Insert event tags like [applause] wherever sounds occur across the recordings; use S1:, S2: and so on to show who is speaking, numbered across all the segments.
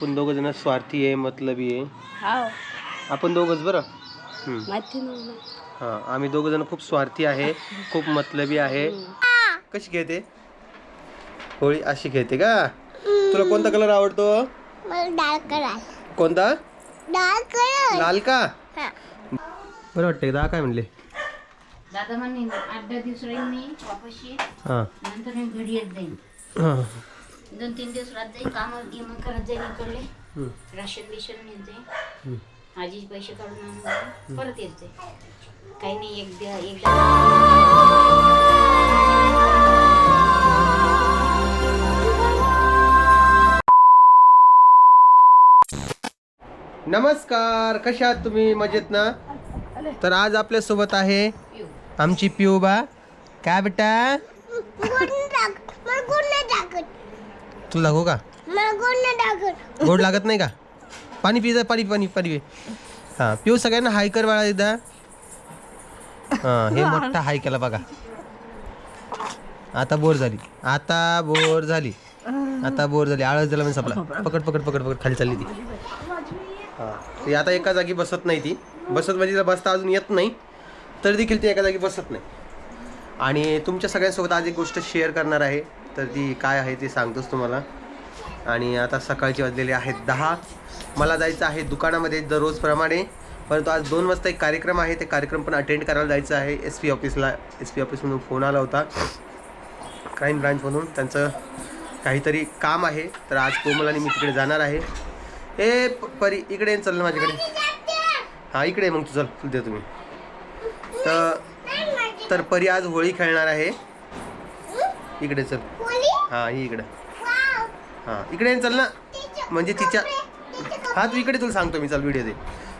S1: आपण दोघं जण स्वार्थी आहे मतलबी आहे.
S2: हाव.
S1: आपण दोघंच बरं? हम्म.
S2: माहिती नव्हतं
S1: हा आम्ही दोघं जण खूप स्वार्थी आहे खूप मतलबी आहे. कशी खेळते होळी अशी खेळते का? तुला कोणता कलर आवडतो?
S2: मला डाळ करा
S1: कोणता?
S2: डाळ
S1: लाल का? बरं वाटतंय दहा काय म्हणले?
S3: दादा म्हणे आठ दहा दिवस राहील मी वापस येईल
S1: हां.
S3: नंतर मी घरी येत जाईन.
S1: हां.
S3: दोन तीन दिवस राहत जाईल काम गिम करत जाईल इकडले. राशन बिशन नेत जाईल. आजीचे पैसे काढून आणून जाईल. परत येत जाईल काही नाही एकदा एकदा
S1: नमस्कार कशा आहात तुम्ही? मजेत ना? तर आज आपल्यासोबत आहे आमची पिऊबा. काय बेटा
S2: मला गोड नाही टाकत
S1: तुला दाखवू का?
S2: गोड
S1: लागत नाही का? पाणी पिजा पाणी पाणी पाणी हां पिऊ सगळ्यांना हाय कर बाळा एकदा. हां हे मोठा हाय केला बघा. आता बोर झाली. आता बोर झाली. आता बोर झाली. आळस झाला म्हणजे संपला. पकड पकड पकड पकड. खाली चालली ती. हां ती आता एका जागी बसत नाही ती. बसत म्हणजे तिला बसता अजून येत नाही. तरी देखील ती एका जागी बसत नाही. आणि तुमच्या सगळ्यांसोबत आज एक गोष्ट शेअर करणार आहे. तर ती काय आहे ते सांगतोच तुम्हाला. आणि आता सकाळचे वाजलेले आहेत दहा. मला जायचं आहे दुकानामध्ये दररोजप्रमाणे परंतु आज दोन वाजता एक कार्यक्रम आहे. ते कार्यक्रम पण अटेंड करायला जायचं आहे. एस पी ऑफिसला एस पी ऑफिसमधून फोन आला होता. क्राईम ब्रांचमधून त्यांचं काहीतरी काम आहे. तर आज कोमल आणि मी तिकडे जाणार आहे. ए प- परी इकडे चल ना माझ्याकडे. हां इकडे मग तू चल दे तुम्ही तर तर परी आज होळी खेळणार आहे. इकडे चल. हां ही इकडे. हां इकडे चल ना. म्हणजे तिच्या हा तू इकडे तुला सांगतो मी चल व्हिडिओ दे.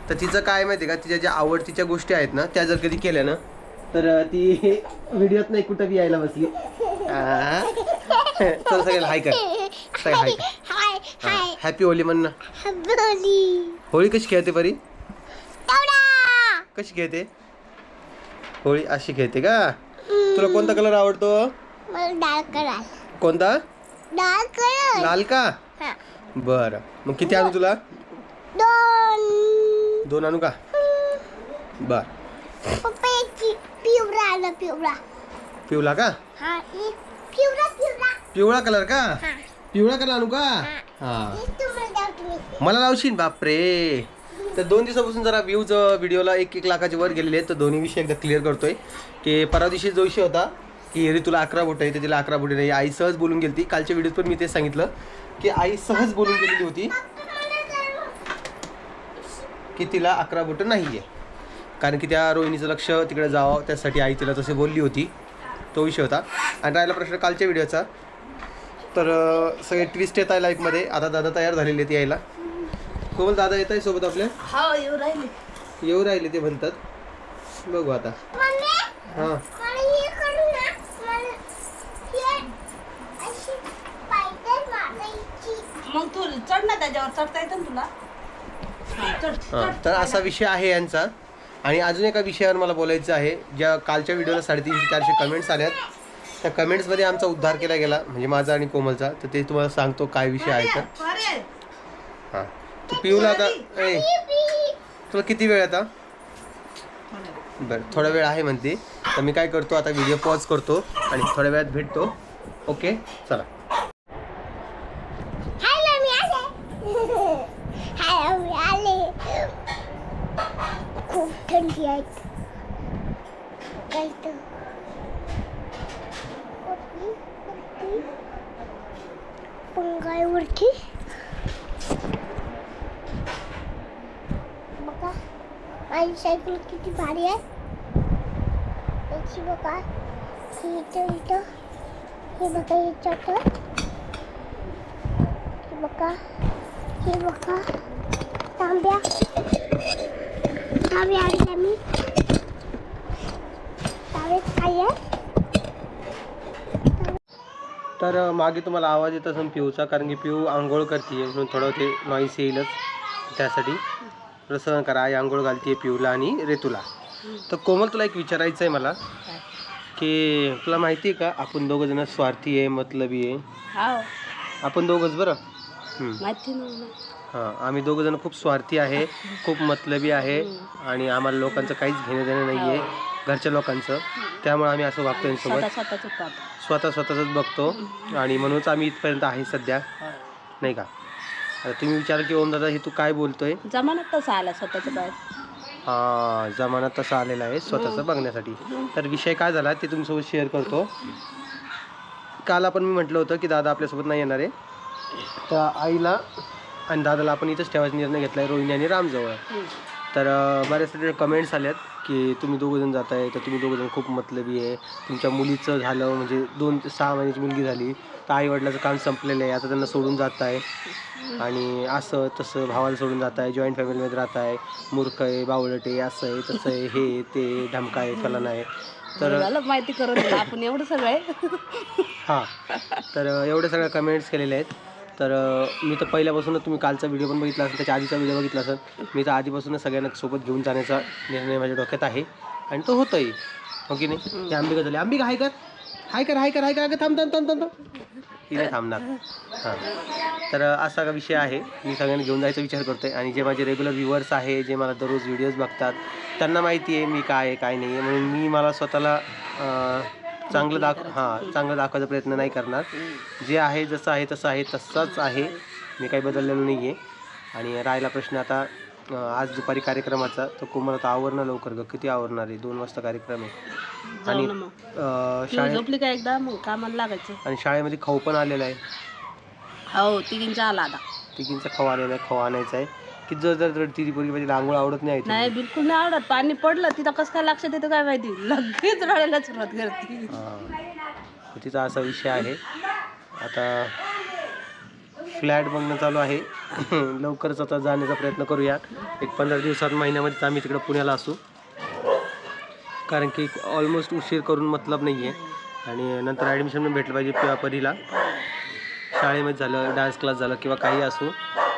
S1: तर तिचं काय माहिती का? तिच्या ज्या आवडतीच्या गोष्टी आहेत ना त्या जर कधी केल्या ना तर ती व्हिडिओत नाही कुठं बी यायला बसली. चल सगळ्याला हाय कर. सगळं हाय कर. हॅपी होली म्हण ना. होळी कशी खेळते परी? कशी खेळते? होळी अशी खेळते का? तुला कोणता कलर आवडतो?
S2: डाळ करा
S1: कोणता?
S2: डाळ करा
S1: लाल का?
S2: हा.
S1: बरं. मग किती आणू तुला?
S2: दोन.
S1: दोन आणू का? बर.
S2: पिवळा आला पिवळा.
S1: पिवला का?
S2: हा एक पिवळा पिवळा.
S1: पिवळा कलर का?
S2: हा.
S1: पिवळा कलर आणू का? हा.
S2: एक तुम्हाला द्या तुम्ही.
S1: मला लावशील? बापरे. तर दोन दिवसापासून जरा व्ह्यूज व्हिडिओला एक एक लाखाच्या वर गेलेले आहेत. तर दोन्ही विषय एकदा क्लिअर करतोय. की परवा दिवशी जो विषय होता की रे तुला अकरा बोट आहे तर तिला अकरा बोटे नाही. आई सहज बोलून गेली कालच्या व्हिडिओत पण मी ते सांगितलं की आई सहज बोलून गेलेली होती की तिला अकरा बोटं नाही आहे कारण की त्या रोहिणीचं लक्ष तिकडे जावं त्यासाठी आई तिला तसे बोलली होती. तो विषय होता. आणि राहिला प्रश्न कालच्या व्हिडिओचा. तर सगळे ट्विस्ट येत आहे लाईफमध्ये आता दादा तयार झालेले आहेत यायला. कोमल दादा येत आहे सोबत आपल्या
S2: हो येऊ राहिले.
S1: येऊ राहिले ते म्हणतात. बघू आता. हां
S2: मला हे करू ना मला हे अशी पायदळ मारायची
S4: मग तू चढ ना त्याच्यावर चढता येतं ना तुला? हा, चढ
S1: हां तर असा विषय आहे यांचा. आणि अजून एका विषयावर मला बोलायचं आहे. ज्या कालच्या व्हिडिओला साडेतीनशे चारशे कमेंट्स आल्यात त्या कमेंट्समध्ये आमचा उद्धार केला गेला म्हणजे माझा आणि कोमलचा. तर ते तुम्हाला सांगतो काय विषय आहे तर.
S4: अरे
S1: हां. तू पिऊला आता ए तुला किती वेळ आता? बरं थोडा वेळ आहे म्हणते. तर मी काय करतो आता व्हिडिओ पॉज करतो आणि थोड्या वेळात भेटतो. ओके चला
S2: हाय मी आले हाय मी आले खूप काय तर वरती, वरती. बघा माझी सायकल किती भारी आहे याची बघा ही इथं इथं हे बघा याच्यात हे बघा हे बघा तांब्या मी? काय
S1: तर मागे तुम्हाला आवाज येत असेल पिऊचा कारण की पिऊ आंघोळ करते म्हणून थोडं ते नॉईस येईलच त्यासाठी. थोडं सहन करा आई आंघोळ घालते पिऊला आणि रेतूला. तर कोमल तुला एक विचारायचं आहे मला की तुला माहिती आहे का आपण दोघं जण स्वार्थी आहे मतलबी आहे? आपण दोघंच बरं? हम्म.
S4: माहिती नाही
S1: हां आम्ही दोघं जण खूप स्वार्थी आहे खूप मतलबी आहे आणि आम्हाला लोकांचं काहीच घेणं देणं नाही आहे घरच्या लोकांचं. त्यामुळे आम्ही असं वागतो यांच्यासोबत
S4: स्वतः स्वतःच पाहतो
S1: स्वतः स्वतःच बघतो आणि म्हणूनच आम्ही इथपर्यंत आहे सध्या. नाही का? आता तुम्ही विचार की ओम दादा हे तू काय बोलतोय?
S4: जमान्यात तसा आला स्वतःच्या बाहेर.
S1: हा जमाना तसा आलेला आहे स्वतःचं बघण्यासाठी. तर विषय काय झाला ते तुमच्यासोबत शेअर करतो. काल आपण मी म्हटलं होतं की दादा आपल्यासोबत नाही येणार आहे. तर आईला आणि दादाला आपण इथंच ठेवायचा निर्णय घेतला आहे रोहिणी आणि रामजवळ. तर बऱ्याच कमेंट्स आल्यात की तुम्ही दोघंजण जात आहे तर तुम्ही दोघंजण खूप मतलबी आहे. तुमच्या मुलीचं झालं म्हणजे दोन ते सहा महिन्याची मुलगी झाली तर आई वडिलाचं काम संपलेलं आहे आता त्यांना सोडून जात आहे आणि असं तसं भावाला सोडून जात आहे जॉईंट फॅमिलीमध्ये राहत आहे मूर्ख आहे बावळट आहे असं आहे तसं आहे हे ते धमका आहे फलन आहे. तर
S4: माहिती करून आपण एवढं सगळं आहे. [laughs]
S1: हां. तर अ, एवढ्या सगळ्या कमेंट्स केलेल्या आहेत. तर मी तर पहिल्यापासूनच तुम्ही कालचा व्हिडिओ पण बघितला असेल त्याच्या आधीचा व्हिडिओ बघितला असेल. मी तर आधीपासूनच सगळ्यांना सोबत घेऊन जाण्याचा निर्णय माझ्या डोक्यात आहे. आणि तो होतोही हो की नाही? ते आंबिका झाली. आंबिका हाय कर. हाय कर हाय कर हाय कर. अगं थांब थांब थांब थांब ती नाही थांबणार. हां. तर असा का विषय आहे. मी सगळ्यांना घेऊन जायचा विचार करतो आहे आणि जे माझे रेग्युलर व्ह्युअर्स आहे जे मला दररोज व्हिडिओज बघतात त्यांना माहिती आहे मी काय आहे काय नाही आहे. म्हणून मी मला स्वतःला चांगलं दाख हां चांगलं दाखवायचा प्रयत्न नाही करणार. जे आहे जसं आहे तसं आहे तसंच आहे. मी काही बदललेलं नाही आहे. आणि राहिला प्रश्न आता आज दुपारी कार्यक्रमाचा तर कोमल आता आवरणं लवकर ग. किती आवरणार आहे? दोन वाजता कार्यक्रम आहे. आणि
S4: ना मग.
S1: अं,
S4: ती
S1: शाळे
S4: झोपली का एकदा? मग कामाला लागायचं.
S1: आणि शाळेमध्ये खाऊ पण आलेला आहे.
S4: हो तिघींचा आला आता.
S1: तिघींचा खाऊ आलेला आहे खाऊ आणायचा आहे. की जर जर रडती ती पोरगी म्हणजे आंघोळ आवडत नाही आहे
S4: नाही बिलकुल नाही आवडत. पाणी पडलं तिथं कसं काय लक्षात येतं काय माहिती? लगेच रडायला सुरुवात करते.
S1: हां. तिचा असा विषय आहे. आता फ्लॅट बघणं चालू आहे. [clears throat] लवकरच आता जाण्याचा प्रयत्न करूया एक पंधरा दिवसात महिन्यामध्येच आम्ही तिकडं पुण्याला असू. कारण की ऑलमोस्ट उशीर करून मतलब नाही आहे आणि नंतर ॲडमिशन पण भेटलं पाहिजे प- परीला. शाळेमध्ये झालं डान्स क्लास झालं किंवा काही असो.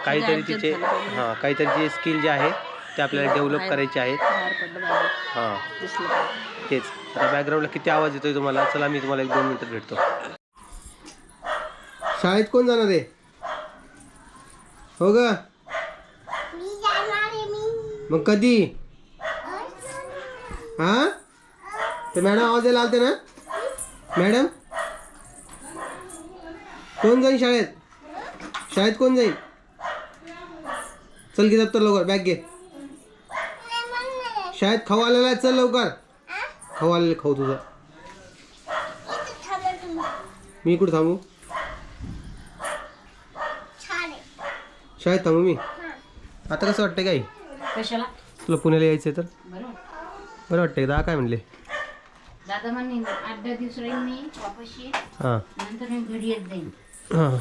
S1: काहीतरी तिचे. हां काहीतरी जे स्किल जे आहे ते आपल्याला डेव्हलप करायचे आहेत.
S4: बाहेर पडलं पाहिजे
S1: हां.
S4: दिसलं. पाहिजे.
S1: तेच. आता बॅकग्राऊंडला किती आवाज येतोय तुम्हाला? चला मी तुम्हाला एक दोन मिनिटात भेटतो. शाळेत कोण जाणार आहे? हो ग? मग कधी? हा? ते मॅडम आवाज द्यायला आलते ना? मॅडम? कोण जाईल शाळेत? शाळेत कोण जाईल चल घे दप्तर लवकर बॅग घे. शाळेत खाऊ आलेला आहे चल लवकर. खाऊ आलेले खाऊ तुझा. मी कुठं थांबू. शाळेत थांबू मी? आता कसं वाटतंय काय?
S3: कशाला?
S1: तुला पुण्याला यायचं आहे तर
S3: बरोबर
S1: बरं वाटतंय का? काय म्हणले?
S3: दादा म्हणे आठ दहा दिवस राहील मी वापस ये.
S1: हां.
S3: नंतर मी घरी येत जाईन.
S1: हां.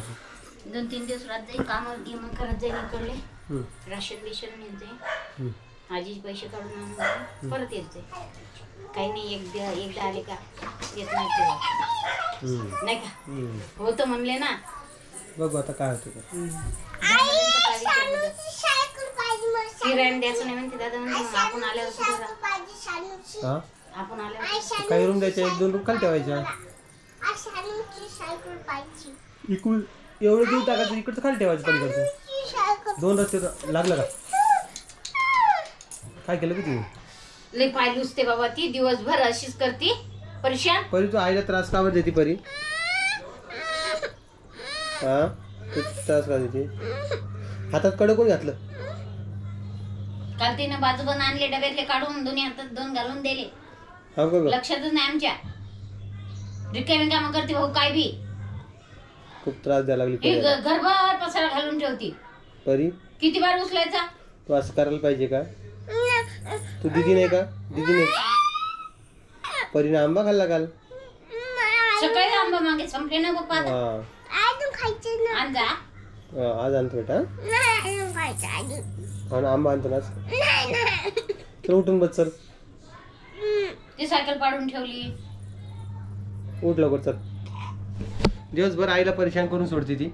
S3: दोन तीन दिवस राहत जाईल कामं गिमं करत जाईल इकडले. राशन बिशन
S1: हम्म.
S3: आजीचे पैसे काढून आणून. परत येत. काही नाही एकदा एकदा आले का? येत नाही तेव्हा. नाही का. होतं म्हणले ना.
S1: बघू आता काय होतं ते.
S2: आई शानूची सायकल पाहिजे मला
S3: फिरायला द्यायचं नाही म्हणते दादा आपण आल्यावर सुद्धा आपण आल्यावर
S1: काही रूम द्यायच्या एक दोन रूम खाली ठेवायच्या.
S2: आई शानूची सायकल पाहिजे?
S1: इकडून एवढं देऊ टाकायचं इकडचं खाली ठेवायचं पलीकडचं. दोन रस्ते लागलं का? काय केलं की तुम्ही
S3: लय पाय लुचते बाबा ती दिवसभर अशीच करते. परेशान.
S1: परी तू आईला त्रास का बरं देते परी? हा? तू त्रास का देते? हातात कडं कोण घातलं?
S3: काल तिने बाजूबन आणले डब्यातले काढून दोन्ही हातात दोन घालून दिले.
S1: हा का गं?
S3: लक्षातच नाही आमच्या. रिकामी कामं करते भाऊ काय बी.
S1: खूप त्रास द्यायला लागली
S3: हे घरभर पसारा घालून ठेवती.
S1: परी?
S3: किती बार उचलायचा?
S1: तू असं करायला पाहिजे का? तू दिदी नाही का? दिदी नाही. परीने आंबा खाल्ला काल?
S3: सकाळी आंबा मागे संपले ना आता.
S1: हा.
S3: आण जा.
S1: हा, आज आणतो बेटा. आणि आंबा आणतो ना आज. तर उठून बस चल.
S3: ती सायकल पाडून ठेवली.
S1: उठ लवकर चल. दिवसभर आईला परेशान करून सोडते ती.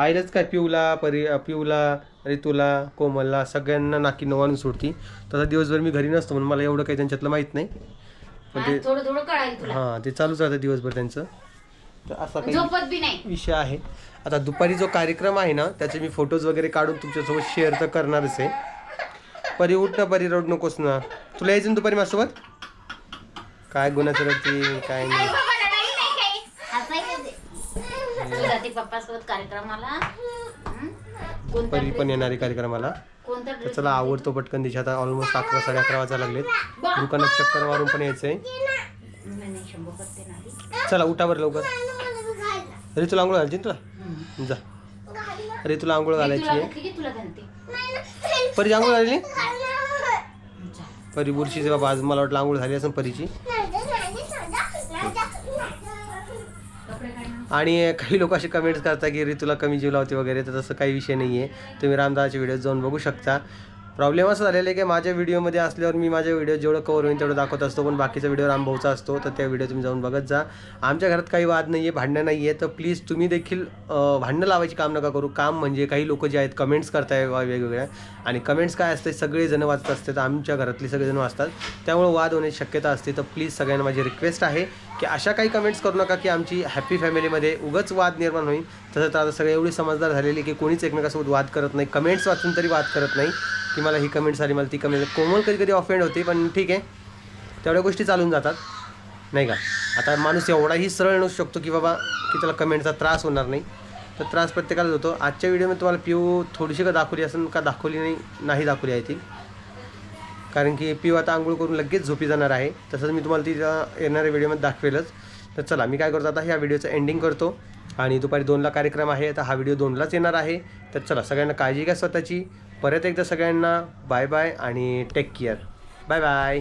S1: आईलाच काय पिऊला परी पिऊला ऋतूला कोमलला सगळ्यांना नाकी नवानं सोडती. तसा दिवसभर मी घरी नसतो म्हणून मला एवढं काही त्यांच्यातलं माहीत नाही. पण ते
S3: आज थोडं थोडं कळायला तुला.
S1: हां ते चालूच राहतं दिवसभर त्यांचं. तर असा काही
S3: झोपत बी नाही.
S1: विषय आहे. आता दुपारी जो कार्यक्रम आहे ना त्याचे मी फोटोज वगैरे काढून तुमच्यासोबत शेअर तर करणारच आहे. परी उठ ना परी रड नकोस ना. तुला यायचं ना दुपारी माझ्यासोबत? काय गुन्ह्याचं रडती काय नाही.
S3: तू जाते पप्पासोबत कार्यक्रमाला?
S1: परी पण येणारी कार्यक्रमाला.
S3: कोणता
S1: तर
S3: ड्रेस
S1: चला आवडतो पटकन दिशा आता ऑलमोस्ट अकरा साडे अकरा वाजायला लागलेत. दुकानात चक्कर मारून पण यायचंय.
S3: नाही नाही, शंभर करते ना आधी.
S1: चला उठा बरं लवकर. अरे तुला आंघोळ
S3: हं.
S1: तुला? जा. अरे तुला आंघोळ
S3: मी
S1: घालायची
S3: तुला
S1: आहे.
S3: घातली की तुला घालते?
S1: परी आंघोळ घालली?
S3: जा.
S1: परी बुरशीचे बाबा आज मला वाटलं आंघोळ झाली असं परीची. आणि काही लोक असे कमेंट्स करतात की ऋतूला कमी जीव लावते वगैरे तर तसं काही विषय नाही आहे तुम्ही रामदासचे व्हिडिओ जाऊन बघू शकता. प्रॉब्लेम असं झालेलं आहे की माझ्या व्हिडिओमध्ये असल्यावर मी माझ्या व्हिडिओ जेवढं कवर होईल तेवढं दाखवत असतो पण बाकीचा व्हिडिओ रामभाऊचा असतो तर त्या व्हिडिओ तुम्ही जाऊन बघत जा. आमच्या घरात काही वाद नाही आहे भांडणं नाही आहे तर प्लीज तुम्ही देखील भांडणं लावायची काम नका करू. काम म्हणजे काही लोक जे आहेत कमेंट्स करताय वेगवेगळ्या. आणि कमेंट्स काय असते सगळेजण वाचत असते तर आमच्या घरातले सगळेजण वाचतात. त्यामुळे वाद होण्याची शक्यता असते तर प्लीज सगळ्यांना माझी रिक्वेस्ट आहे की अशा काही कमेंट्स करू नका की आमची हॅपी फॅमिलीमध्ये उगच वाद निर्माण होईल. तसं तर आता सगळे एवढी समजदार झालेली की कोणीच एकमेकासोबत वाद करत नाही कमेंट्स वाचून तरी वाद करत नाही. की मला ही कमेंट्स आली मला ती कमेंट कोमल कधी कधी ऑफेंड होते पण ठीक आहे. तेवढ्या गोष्टी चालून जातात. नाही का? आता माणूस एवढाही सरळ नसू शकतो की बाबा की त्याला कमेंटचा त्रास होणार नाही. तर त्रास प्रत्येकालाच होतो. आजच्या व्हिडिओमध्ये तुम्हाला पिऊ थोडीशी का दाखवली असेल का दाखवली नाही नाही दाखवली आहे ती कारण की पिऊ आता आंघोळ करून लगेच झोपी जाणार आहे. तसंच मी तुम्हाला तिच्या येणाऱ्या व्हिडिओमध्ये दाखवेलच. तर चला मी काय करतो आता ह्या व्हिडिओचं एंडिंग करतो. आणि दुपारी दोनला कार्यक्रम आहे तर हा व्हिडिओ दोनलाच येणार आहे. तर चला सगळ्यांना काळजी घ्या स्वतःची. परत एकदा सगळ्यांना बाय बाय आणि टेक केअर बाय बाय